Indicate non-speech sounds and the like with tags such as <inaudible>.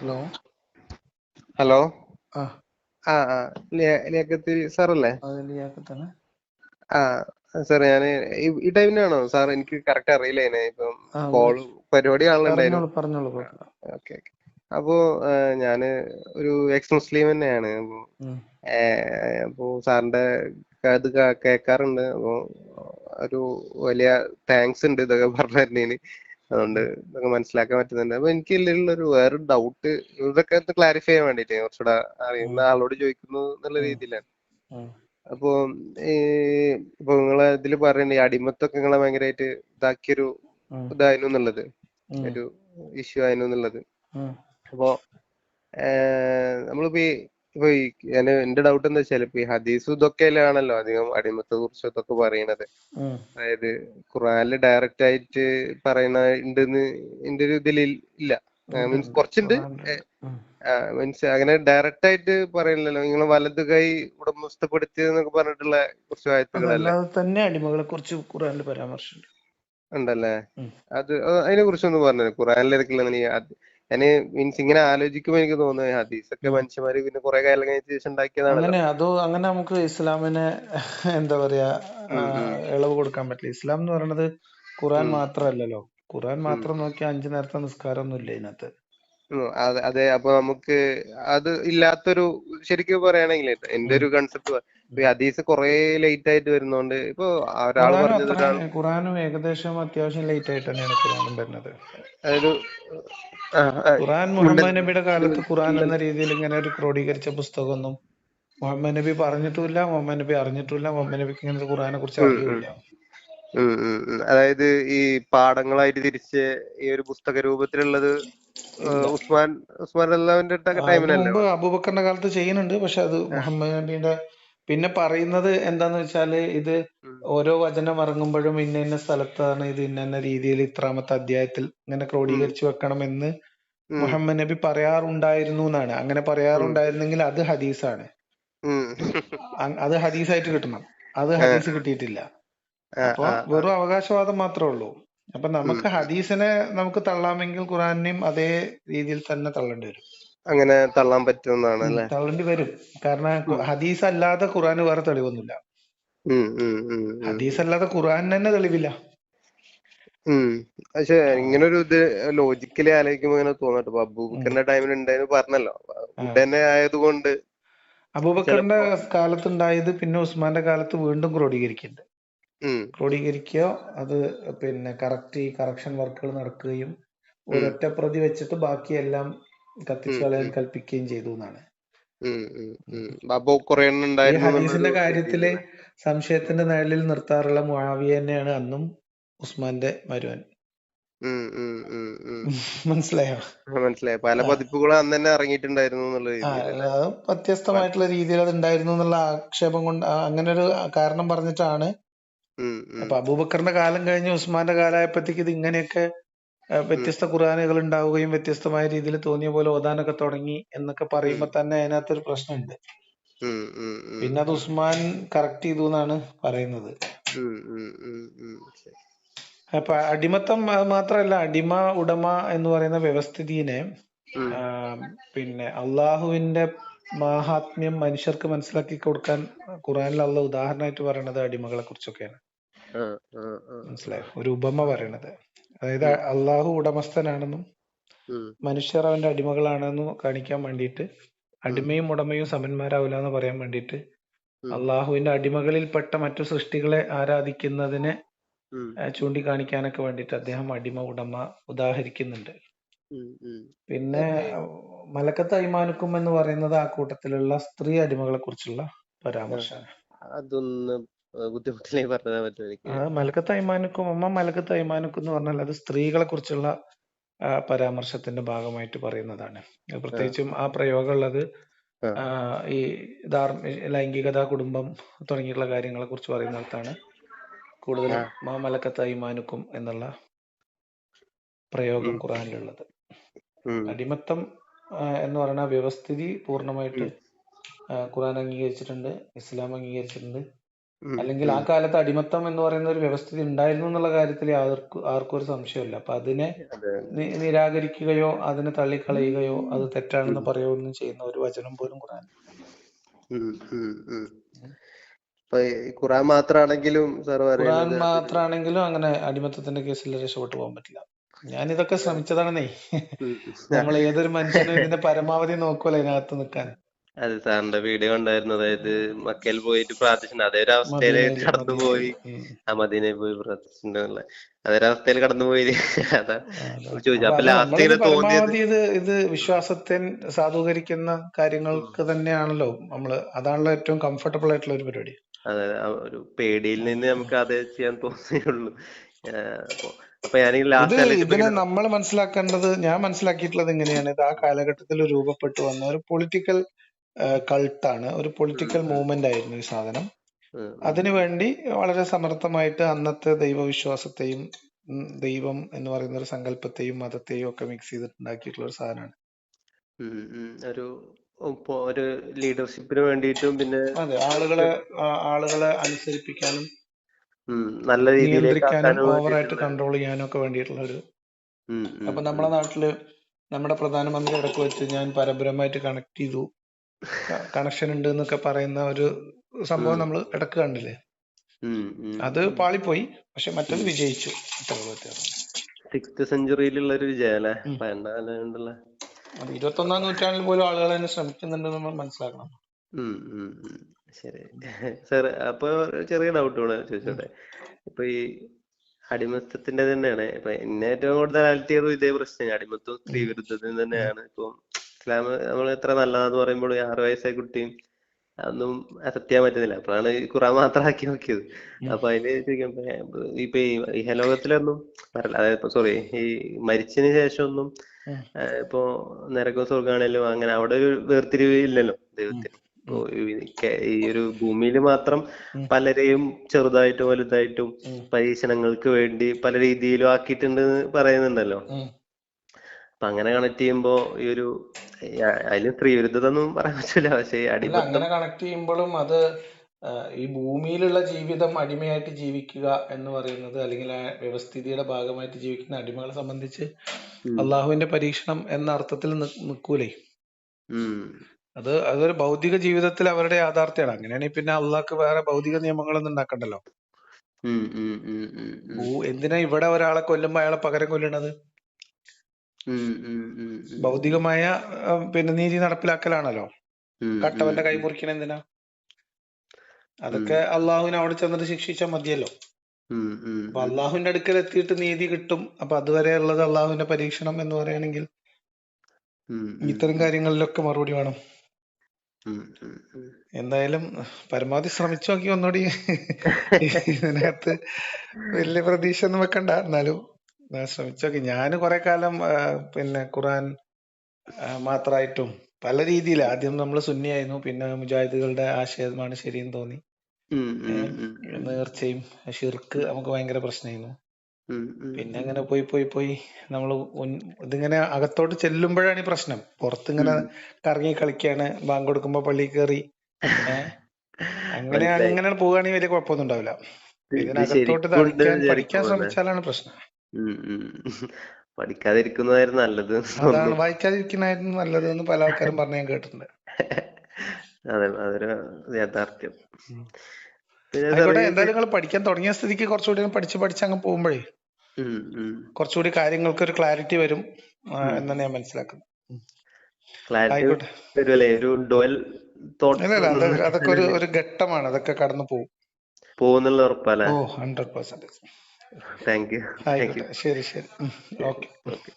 Hello. Hello. ആ. ആ ആ. ലിയ- അല്ലേ ആ സാർ ഞാൻ ഈ- ടൈമിനാണോ? സാർ എനിക്ക് കറക്റ്റ് അറിയില്ല ഇതിനെ. ഇപ്പം കോൾ പരിപാടി ആളുണ്ടായിരുന്നു ഓക്കെ ഓക്കെ. അപ്പോ ഞാൻ ഒരു എക്സ് മുസ്ലിം തന്നെയാണ്. അപ്പൊ. അപ്പോ സാറിന്റെ ഇത് കേക്കാറുണ്ട്. അപ്പോ ഒരു വലിയ താങ്ക്സ് ഉണ്ട് ഇതൊക്കെ പറഞ്ഞു തരുന്നതിന്. അതുകൊണ്ട് ഇതൊക്കെ മനസ്സിലാക്കാൻ പറ്റുന്നുണ്ട്. അപ്പൊ എനിക്ക് ഇതിലുള്ള ഒരു വേറെ ഡൗട്ട് ഇതൊക്കെ ഒന്ന് ക്ലാരിഫൈ ചെയ്യാൻ വേണ്ടിട്ട് കുറച്ചുകൂടെ അറിയുന്ന ആളോട് ചോദിക്കുന്നു എന്നുള്ള രീതിയിലാണ്. അപ്പോൾ അപ്പോ ഇപ്പൊ നിങ്ങളെ ഇതിൽ പറയുന്നത് അടിമത്തം അടിമത്തൊക്കെ നിങ്ങളെ ഭയങ്കരമായിട്ട് ഇതാക്കിയൊരു. ഇതായിരുന്നു എന്നുള്ളത്. ഒരു ഇഷ്യൂ ആയിരുന്നു എന്നുള്ളത്. അപ്പോൾ അപ്പോ നമ്മളിപ്പോ ഈ ഇപ്പൊ ഈ എന്റെ ഡൗട്ട് എന്താ വെച്ചാൽ ഇപ്പൊ ഈ ഹദീസും ഇതൊക്കെയാണല്ലോ അധികം അടിമത്തെ കുറിച്ച് ഇതൊക്കെ പറയണത്. അതായത് ഖുറാനിൽ ഡയറക്റ്റ് ആയിട്ട് പറയണ ഉണ്ടെന്ന് എന്റെ ഒരു ഇതിൽ ഇല്ല. മീൻസ്. കുറച്ചുണ്ട്. മീൻസ് അങ്ങനെ ഡയറക്റ്റ് ആയിട്ട് പറയില്ലല്ലോ നിങ്ങൾ വലത് കൈ ഉടമസ്ഥപ്പെടുത്തിയെന്നൊക്കെ പറഞ്ഞിട്ടുള്ള കുറച്ച് ആയത്തുകളല്ലേ? തന്നെ അടിമകളെ കുറിച്ച് ഖുറാനിൽ പരാമർശമുണ്ട് ഉണ്ടല്ലേ അത് അതിനെ കുറിച്ചൊന്ന് പറഞ്ഞു. ഖുറാനിൽ ഞാൻ മീൻസ് ഇങ്ങനെ ആലോചിക്കുമ്പോൾ എനിക്ക് തോന്നുന്നത് ഹദീസൊക്കെ മനുഷ്യന്മാര് പിന്നെ കുറെ കാലം കഴിഞ്ഞ ശേഷം ഉണ്ടാക്കിയതാണ് അങ്ങനെ അതോ അങ്ങനെ നമുക്ക് ഇസ്ലാമിനെ എന്താ പറയാ ഇളവ് കൊടുക്കാൻ പറ്റില്ല. ഇസ്ലാം എന്ന് പറയുന്നത് ഖുറാൻ മാത്രമല്ലല്ലോ. ഖുറാൻ മാത്രം നോക്കി അഞ്ചു നേരത്തെ നിസ്കാരം ഒന്നും ഇല്ല ഇതിനകത്ത്. അതെ അപ്പൊ നമുക്ക് അത് ഇല്ലാത്തൊരു ശരിക്കും പറയുകയാണെങ്കിൽ എന്റെ ഒരു കൺസെപ്റ്റ് ഹദീസ് കുറെ ലേറ്റ് ആയിട്ട് വരുന്നോണ്ട് ഇപ്പൊ ഒരാൾ പറഞ്ഞത് ഖുറാനും ഏകദേശം അത്യാവശ്യം ലേറ്റ് ആയിട്ട് തന്നെയാണ് ഖുറാനും വരുന്നത്. ആ, ഖുറാൻ മുഹമ്മദ് നബിയുടെ കാലത്ത് ഖുറാൻ എന്ന രീതിയിൽ ഇങ്ങനെ ഒരു ക്രോഡീകരിച്ച പുസ്തകമൊന്നും മുഹമ്മദ് നബി പറഞ്ഞിട്ടുമില്ല മുഹമ്മദ് നബി അറിഞ്ഞിട്ടുമില്ല മുഹമ്മദ് നബിക്ക് ഇങ്ങനെ ഖുറാനെ കുറിച്ച് ഉം, ഉം. അറിയൂല ഉം, ഉം, ഉം. അതായത് ഈ പാഠങ്ങളായിട്ട് തിരിച്ച് ഈ ഒരു പുസ്തക രൂപത്തിലുള്ളത് ഉസ്മാൻ ഉസ്മാൻ അള്ളാവിന്റെ അബൂബക്കറിന്റെ കാലത്ത് ചെയ്യുന്നുണ്ട് പക്ഷെ അത് മുഹമ്മദ് നബിയുടെ പിന്നെ പറയുന്നത് എന്താന്ന് വെച്ചാൽ ഇത് ഓരോ വചനം ഇറങ്ങുമ്പോഴും ഇന്ന ഇന്ന സ്ഥലത്താണ് ഇത് ഇന്ന ഇന്ന രീതിയിൽ ഇത്രാമത്തെ അധ്യായത്തിൽ ഇങ്ങനെ ക്രോഡീകരിച്ചു വെക്കണം എന്ന് മുഹമ്മദ് നബി പറയാറുണ്ടായിരുന്നു എന്നാണ് അങ്ങനെ പറയാറുണ്ടായിരുന്നെങ്കിൽ അത് ഹദീസാണ്. അത് ഹദീസായിട്ട് കിട്ടണം. അത് ഹദീസ് കിട്ടിയിട്ടില്ല. അപ്പൊ. വെറും അവകാശവാദം മാത്രമേ ഉള്ളൂ. അപ്പൊ നമുക്ക് ഹദീസിനെ നമുക്ക് തള്ളാമെങ്കിൽ ഖുറാനെയും അതേ രീതിയിൽ തന്നെ തള്ളേണ്ടി വരും. അങ്ങനെ തള്ളാൻ പറ്റുമെന്നാണ് അല്ലേ? തള്ളേണ്ടി വരും. കാരണം ഹദീസ് അല്ലാതെ ഖുറാന് വേറെ തെളിവൊന്നുമില്ല. ഹദീസ് അല്ലാതെ ഖുറാൻ തന്നെ തെളിവില്ല. പക്ഷെ ഇങ്ങനെ ഒരു ഇത് ലോജിക്കലി ആലോചിക്കുമ്പോ ഇങ്ങനെ തോന്നട്ടോ. അബൂബക്കറിന്റെ ടൈമിൽ ഉണ്ടായെന്ന് പറഞ്ഞല്ലോ. ഉടനെ ആയതുകൊണ്ട് അബൂബക്കറിന്റെ കാലത്ത് കാലത്തുണ്ടായത് പിന്നെ ഉസ്മാന്റെ കാലത്ത് വീണ്ടും ക്രോഡീകരിക്കുന്നുണ്ട്. ഉം, ക്രോഡീകരിക്കുകയോ അത് പിന്നെ കറക്റ്റ് ഈ കറക്ഷൻ വർക്കുകൾ നടക്കുകയും ഒരൊറ്റ പ്രതി വെച്ചിട്ട് ബാക്കിയെല്ലാം കത്തിച്ചു കളയാൻ കൽപ്പിക്കുകയും ചെയ്തു എന്നാണ്. ഹദീസിന്റെ കാര്യത്തിൽ സംശയത്തിന്റെ നിഴലിൽ നിർത്താറുള്ള മുആവിയ തന്നെയാണ് അന്നും ഉസ്മാന്റെ മരുവൻ. ഉം. <laughs> മനസ്സിലായോ? പല പതിപ്പുകളും അന്ന് തന്നെ ഇറങ്ങിയിട്ടുണ്ടായിരുന്നു എന്നുള്ള ആ, രീതിയിലല്ലേ അത് വ്യത്യസ്തമായിട്ടുള്ള രീതിയിൽ അത് ഉണ്ടായിരുന്നു എന്നുള്ള ആക്ഷേപം കൊണ്ട് അങ്ങനെ ഒരു കാരണം പറഞ്ഞിട്ടാണ്. അപ്പൊ അബൂബക്കറിന്റെ കാലം കഴിഞ്ഞ് ഉസ്മാന്റെ കാലമായപ്പോഴത്തേക്ക് ഇത് ഇങ്ങനെയൊക്കെ വ്യത്യസ്ത ഖുറാനുകൾ ഉണ്ടാവുകയും വ്യത്യസ്തമായ രീതിയിൽ തോന്നിയ പോലെ ഓതാനൊക്കെ തുടങ്ങി എന്നൊക്കെ പറയുമ്പോ തന്നെ അതിനകത്തൊരു പ്രശ്നമുണ്ട്. പിന്നെ അത് ഉസ്മാൻ കറക്റ്റ് ചെയ്തു എന്നാണ് പറയുന്നത്. അപ്പൊ അടിമത്തം മാത്രല്ല അടിമ ഉടമ എന്ന് പറയുന്ന വ്യവസ്ഥിതിനെ പിന്നെ അള്ളാഹുവിന്റെ മാഹാത്മ്യം മനുഷ്യർക്ക് മനസ്സിലാക്കി കൊടുക്കാൻ ഖുറാനിൽ അള്ള ഉദാഹരണമായിട്ട് പറയണത് അടിമകളെ കുറിച്ചൊക്കെയാണ് മനസ്സിലായോ? ഒരു ഉപമ പറയണത്. അതായത് അള്ളാഹു ഉടമസ്ഥനാണെന്നും മനുഷ്യർ അവന്റെ അടിമകളാണെന്നും കാണിക്കാൻ വേണ്ടിയിട്ട് അടിമയും ഉടമയും സമന്മാരാവില്ല എന്ന് പറയാൻ വേണ്ടിയിട്ട് അള്ളാഹുവിന്റെ അടിമകളിൽപ്പെട്ട മറ്റു സൃഷ്ടികളെ ആരാധിക്കുന്നതിനെ ചൂണ്ടിക്കാണിക്കാനൊക്കെ വേണ്ടിയിട്ട് അദ്ദേഹം അടിമ ഉടമ ഉദാഹരിക്കുന്നുണ്ട്. പിന്നെ മലക്കത്ത് അയ്മാനുക്കും എന്ന് പറയുന്നത് ആ കൂട്ടത്തിലുള്ള സ്ത്രീ അടിമകളെ കുറിച്ചുള്ള പരാമർശമാണ്. അതൊന്ന് ബുദ്ധിമുട്ടിലേക്ക് പറഞ്ഞാൽ പറ്റും ആ മലക്കത്ത് അയ്മാനുക്കും അമ്മ മലക്കത്ത് അയ്മാനുക്കും എന്ന് പറഞ്ഞാൽ അത് സ്ത്രീകളെ കുറിച്ചുള്ള പരാമർശത്തിന്റെ ഭാഗമായിട്ട് പറയുന്നതാണ്. അത് പ്രത്യേകിച്ചും ആ പ്രയോഗം ഉള്ളത് ആ, ആ, ഈ ധാർമ്മ ലൈംഗികത കുടുംബം തുടങ്ങിയിട്ടുള്ള കാര്യങ്ങളെ കുറിച്ച് പറയുന്നിടത്താണ് കൂടുതലും മാ മലക്കത്ത് അയ്മാനുക്കും എന്നുള്ള പ്രയോഗം ഖുർആനിൽ ഖുറാനിലുള്ളത് അടിമത്തം എന്ന് പറയുന്ന വ്യവസ്ഥിതി പൂർണമായിട്ട് ഖുർആൻ ഖുറാൻ അംഗീകരിച്ചിട്ടുണ്ട് ഇസ്ലാം അംഗീകരിച്ചിട്ടുണ്ട്. അല്ലെങ്കിൽ ആ. കാലത്ത് അടിമത്തം എന്ന് പറയുന്ന ഒരു വ്യവസ്ഥിതി ഉണ്ടായിരുന്നു എന്നുള്ള കാര്യത്തിൽ ആർക്കും ആർക്കും ഒരു സംശയമില്ല അപ്പൊ അതിനെ നിരാകരിക്കുകയോ അതിനെ തള്ളിക്കളയുകയോ അത് തെറ്റാണെന്ന് പറയുകയൊന്നും ചെയ്യുന്ന ഒരു വചനം പോലും. ഖുറാൻ ഖുർആൻ പറയുന്നത് മാത്രാണെങ്കിലും അങ്ങനെ അടിമത്തത്തിന്റെ കേസിൽ രക്ഷപ്പെട്ടു പോകാൻ പറ്റില്ല. ഞാൻ ഇതൊക്കെ ശ്രമിച്ചതാണെന്നേ. <laughs> നമ്മൾ ഏതൊരു മനുഷ്യനും ഇതിന്റെ പരമാവധി നോക്കുമല്ലോ ഇതിനകത്ത് നിൽക്കാൻ. അത് സാറിന്റെ വീഡിയോ ഉണ്ടായിരുന്നു അതായത് മക്കയിൽ പോയിട്ട് പ്രാർത്ഥിച്ചു അതേ ഒരു അവസ്ഥയിൽ മദീനയിൽ കടന്നുപോയി. ആ മദീനയിൽ പോയി പ്രാർത്ഥിച്ചിട്ടുണ്ടല്ലേ അതൊരവസ്ഥയിൽ കടന്നുപോയി. <laughs> അതാ. ചോദിച്ചു. അപ്പൊ ലാസ്റ്റ് തോന്നിയത് ഇത് ഇത് വിശ്വാസത്തെ സാധൂകരിക്കുന്ന കാര്യങ്ങൾക്ക് തന്നെയാണല്ലോ നമ്മൾ. അതാണല്ലോ ഏറ്റവും കംഫർട്ടബിൾ ആയിട്ടുള്ള ഒരു പരിപാടി. അതെ ഒരു പേടിയിൽ നിന്ന് നമുക്ക് അതേ ചെയ്യാൻ തോന്നിയുള്ളൂ. അപ്പൊ ഞാൻ ലാസ്റ്റ് ഇതിനെ നമ്മൾ മനസ്സിലാക്കേണ്ടത് ഞാൻ മനസ്സിലാക്കിയിട്ടുള്ളത് ഇങ്ങനെയാണ്. ഇത് ആ കാലഘട്ടത്തിൽ രൂപപ്പെട്ടു വന്ന ഒരു പൊളിറ്റിക്കൽ കൾട്ടാണ്. ഒരു പൊളിറ്റിക്കൽ മൂവ്മെന്റ് ആയിരുന്നു ഈ സാധനം. അതിനുവേണ്ടി വളരെ സമർത്ഥമായിട്ട് അന്നത്തെ ദൈവവിശ്വാസത്തെയും ദൈവം എന്ന് പറയുന്ന ഒരു സങ്കല്പത്തെയും മതത്തെയും ഒക്കെ മിക്സ് ചെയ്തിട്ടുണ്ടാക്കിയിട്ടുള്ള ഒരു സാധനമാണ്. ഒരു ഒരു ലീഡർഷിപ്പിന് വേണ്ടിയിട്ടും പിന്നെ അതെ ആളുകളെ ആളുകളെ അനുസരിപ്പിക്കാനും നല്ല രീതിയിലേക്ക് നിയന്ത്രിക്കാനും ആക്കാനും ഓവറായിട്ട് കൺട്രോൾ ചെയ്യാനും ഒക്കെ വേണ്ടിയിട്ടുള്ള ഒരു അപ്പൊ നമ്മുടെ നാട്ടിൽ നമ്മുടെ പ്രധാനമന്ത്രി ഇടയ്ക്ക് വെച്ച് ഞാൻ പരമ്പരമായിട്ട് കണക്ട് ചെയ്തു. കണക്ഷൻ ഉണ്ട് എന്നൊക്കെ പറയുന്ന ഒരു സംഭവം. നമ്മൾ ഇടയ്ക്ക് കണ്ടില്ലേ? അത്. പാളിപ്പോയി പക്ഷെ മറ്റത് വിജയിച്ചു. സിക്സ്ത് സെഞ്ചുറിയിലുള്ള ഒരു വിജയല്ലേ ഒന്നാം അത് ഇരുപത്തൊന്നാം നൂറ്റാണ്ടിൽ പോലും ആളുകൾ അതിനെ ശ്രമിക്കുന്നുണ്ട് നമ്മൾ മനസ്സിലാക്കണം. ശരി. സാർ അപ്പൊ ചെറിയ ഡൗട്ട് കൂടെ ചോദിച്ചോട്ടെ ഇപ്പൊ ഈ അടിമത്തത്തിന്റെ തന്നെയാണ്. ഇപ്പൊ എന്നെ ഏറ്റവും കൂടുതൽ അലർട്ട് ചെയ്തത് ഇതേ പ്രശ്നം അടിമത്വം സ്ത്രീ വിരുദ്ധതയും തന്നെയാണ് ഇപ്പൊ ഇസ്ലാം നമ്മൾ എത്ര നല്ലതാന്ന് പറയുമ്പോൾ ആറു വയസ്സായ കുട്ടിയും അതൊന്നും അക്സെപ്റ്റ് ചെയ്യാൻ പറ്റുന്നില്ല. അപ്പോഴാണ് ഈ ഖുറാൻ മാത്രം ആക്കി നോക്കിയത്. അപ്പൊ അതിൽ ഇപ്പൊ ഈ ഇഹലോകത്തിലൊന്നും അതായത് സോറി ഈ മരിച്ചതിന് ശേഷം ഒന്നും ഇപ്പോ നരകവും സ്വർഗാണേലും അങ്ങനെ അവിടെ ഒരു വേർതിരിവ് ഇല്ലല്ലോ ദൈവത്തിന്. ഈ ഒരു ഭൂമിയിൽ മാത്രം. പലരെയും ചെറുതായിട്ടും വലുതായിട്ടും പരീക്ഷണങ്ങൾക്ക് വേണ്ടി പല രീതിയിലും ആക്കിയിട്ടുണ്ട് എന്ന് പറയുന്നുണ്ടല്ലോ. അപ്പൊ അങ്ങനെ കണക്ട് ചെയ്യുമ്പോ ഈ ഒരു ഈ അ- അതിൽ സ്ത്രീ വിരുദ്ധത ഒന്നും പറയാൻ പറ്റില്ല പക്ഷേ അല്ല അങ്ങനെ കണക്ട് ചെയ്യുമ്പോഴും അത് ഈ ഭൂമിയിലുള്ള ജീവിതം അടിമയായിട്ട് ജീവിക്കുക എന്ന് പറയുന്നത് അല്ലെങ്കിൽ ആ വ്യവസ്ഥിതിയുടെ ഭാഗമായിട്ട് ജീവിക്കുന്ന അടിമകളെ സംബന്ധിച്ച്. അള്ളാഹുവിന്റെ പരീക്ഷണം എന്ന അർത്ഥത്തിൽ നിക്കൂലേ. നിൽക്കൂലേ അത് അതൊരു ഭൗതിക ജീവിതത്തിൽ അവരുടെ യാഥാർത്ഥ്യമാണ്. അങ്ങനെയാണെങ്കിൽ പിന്നെ അള്ളാഹ്ക്ക് വേറെ ഭൗതിക നിയമങ്ങളൊന്നും ഉണ്ടാക്കണ്ടല്ലോ. എന്തിനാ ഇവിടെ ഒരാളെ കൊല്ലുമ്പോ അയാളെ പകരം കൊല്ലണത്. ഭൗതികമായ പിന്നെ നീതി നടപ്പിലാക്കലാണല്ലോ. കട്ടവന്റെ കൈ മുറിക്കണ എന്തിനാ? അതൊക്കെ അള്ളാഹുവിനെ അവിടെ ചെന്നിട്ട് ശിക്ഷിച്ചാൽ മതിയല്ലോ. അപ്പൊ അള്ളാഹുവിന്റെ അടുക്കൽ എത്തിയിട്ട് നീതി കിട്ടും. അപ്പൊ അതുവരെ ഉള്ളത് അള്ളാഹുവിന്റെ പരീക്ഷണം എന്ന് പറയുകയാണെങ്കിൽ ഇത്തരം കാര്യങ്ങളിലൊക്കെ മറുപടി വേണം. എന്തായാലും പരമാവധി ശ്രമിച്ചു നോക്കി ഒന്നുകൂടി. ഇതിനകത്ത് വലിയ പ്രതീക്ഷ ഒന്നും വെക്കണ്ട. എന്നാലും ഞാൻ ശ്രമിച്ചു ഞാൻ ഞാൻ കുറെ കാലം പിന്നെ ഖുറാൻ ആ, മാത്രമായിട്ടും പല രീതിയിൽ ആദ്യം നമ്മൾ സുന്നിയായിരുന്നു പിന്നെ മുജാഹിദുകളുടെ ആശയമാണ് ശരിയെന്ന് തോന്നി. നേർച്ചയും ഷിർക്ക് നമുക്ക് ഭയങ്കര പ്രശ്നമായിരുന്നു. പിന്നെ അങ്ങനെ പോയി പോയി പോയി നമ്മൾ ഇതിങ്ങനെ അകത്തോട്ട് ചെല്ലുമ്പോഴാണ് ഈ പ്രശ്നം. പുറത്തിങ്ങനെ ഇങ്ങനെ കറങ്ങി കളിക്കാണ് ബാങ്ക് കൊടുക്കുമ്പോ പള്ളി കയറി അങ്ങനെ. അങ്ങനെ പോവുകയാണെങ്കിൽ വലിയ കുഴപ്പമൊന്നും ഉണ്ടാവില്ല. ഇതിനകത്തോട്ട് പഠിക്കാൻ ശ്രമിച്ചാലാണ് പ്രശ്നം. ഉം, ഉം. പഠിക്കാതിരിക്കുന്നതായിരുന്നു നല്ലത് അതാണ് തോന്നുന്നു. വായിക്കാതിരിക്കുന്നതായിരുന്നു നല്ലത് എന്ന് പല ആൾക്കാരും പറഞ്ഞ് ഞാൻ കേട്ടിട്ടുണ്ട് അതെ അതൊരു യാഥാർത്ഥ്യം ഉം. പിന്നെ ആയിക്കോട്ടെ സാറേ, എന്തായാലും നിങ്ങൾ പഠിക്കാൻ തുടങ്ങിയ സ്ഥിതിക്ക് കുറച്ചുകൂടി പഠിച്ച് പഠിച്ച് അങ്ങ് പോകുമ്പോഴേ ഉം, ഉം. കുറച്ചുകൂടി കാര്യങ്ങൾക്ക് ഒരു ക്ലാരിറ്റി വരും ആ, ഉം. എന്നാണ് ഞാൻ മനസ്സിലാക്കുന്നത് ക്ലാരിറ്റി ആയിക്കോട്ടെ വരുമല്ലേ ഒരു തോട്ട്സ് ഇല്ല ഇല്ല അത് അതൊക്കെ ഒരു ഒരു ഘട്ടമാണ് അതൊക്കെ കടന്നു പോകും പോകുന്നുള്ള ഉറപ്പല്ലേ ഓ hundred percentage thank you thank you ആയിക്കോട്ടെ ശരി ശരി. ഓക്കെ. ഓക്കെ.